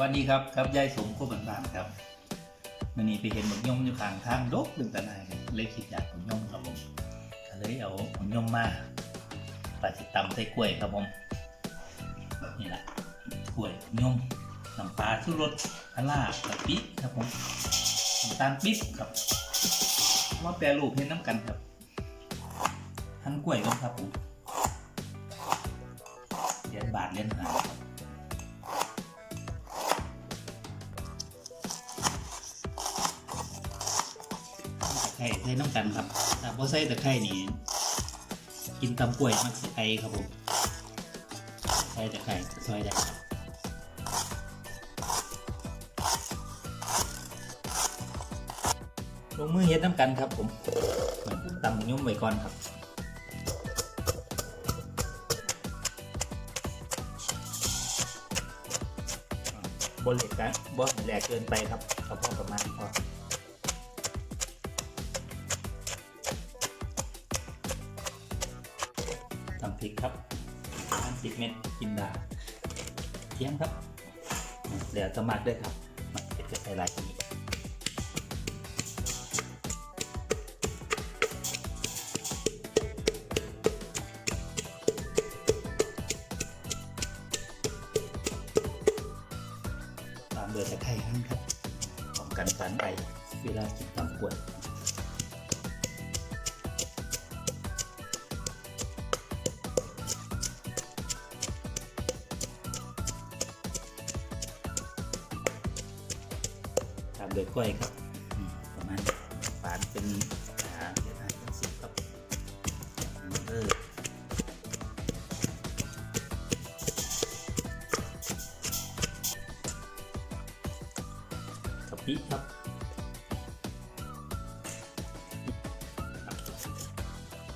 วัสดีครับครับยายสมโคบันบานครับมันนี้ไปเห็นบักยมอยู่ข้างทางดกดึงตะนายเลยคิดอยากบักยมครับผมก็เลยเอาบักยมมาปาสิตำใส่กล้วยครับผมนี่แหละกล้วยบักยมน้ำปลาชูรสพะล่ากะปิครับผมน้ำตาลปิ๊บครับเอามาแปรรูปเห็นน้ำกันครับทั้งกล้วยก็ครับผมเหรียญบาทเหรียญหาครับ ไคร้ใส่น้ำกันครับถ้าพอใส่ตะไคร้นี่กินตำกล้วยมักสิไอครับผมใส่ตะไคร้ซอยได้ลงมือเฮ็ดน้ำกันครับผมตำยุ่มไว้ก่อนครับบนเหล็กนะบ่แหลกเกินไปครับเอาพอประมาณพอำพริกครับน้ำพริกเม็ดกินดาเทียมครับเดี๋ยวจะหมักด้วยครับหมักเผ็ดจะใส่ลายนี้ตามด้วยตะไคร้หั่นครับป้องกันสารไอเวลากินตำกวยามด้วยกล้วยครับประมาณฝานเป็นขาเดี๋ยวนะเป็นสิบครับเออปิครับ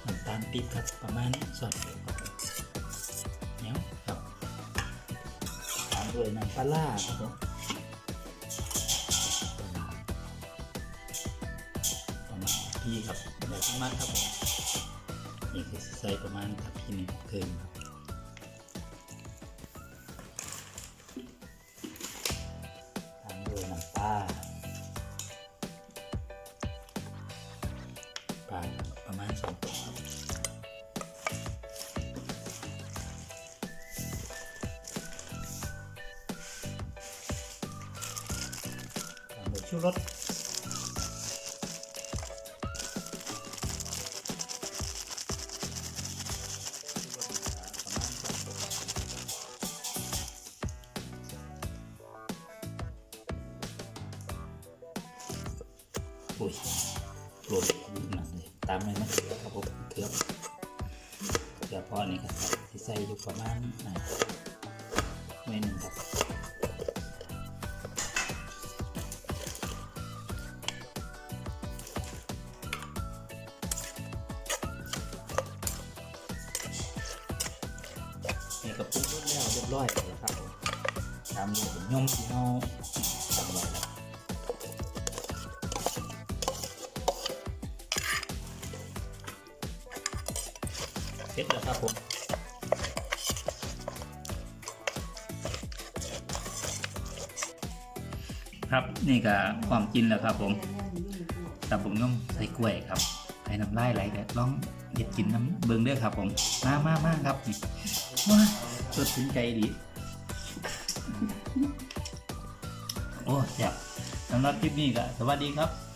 น้ำตาลปี๊บครับประมาณสอดเดียวเนี้ยครับตามด้วยน้ำปลาร้าครับผม พี่ครับใส่ประมาณครับผมนี่คือใส่ประมาณทับพี่หนึ่งเพิ่มครับตามด้วยน้ำปลาปลาประมาณสองตัวครับตามด้วยชูรส โอ้ยโหลดหนักเลยตามเลยนะเถือครับผมเกือบเกือบพอนี่ครับที่ใส่อยู่ประมาณอ่าไม่หนึ่งครับนี่ก็ปรุงรสแล้วเรียบร้อยเลยครับผมตามด้วยผมย่อมที่เราทำไว้ ร็จแล้วครับผมครับนี่ก็ความกินแล้วครับผมแต่ผมต้องใส่กล้วยครับให้น้ำลายไหลแต่ลองเด็ดกินน้ำเบิ้งเด้วยครับผมมากมามาครับนี่ว้าสดถึงใจดี โอ้แซ่บสำหรับคลิปนี้ก็สวัสดีครับ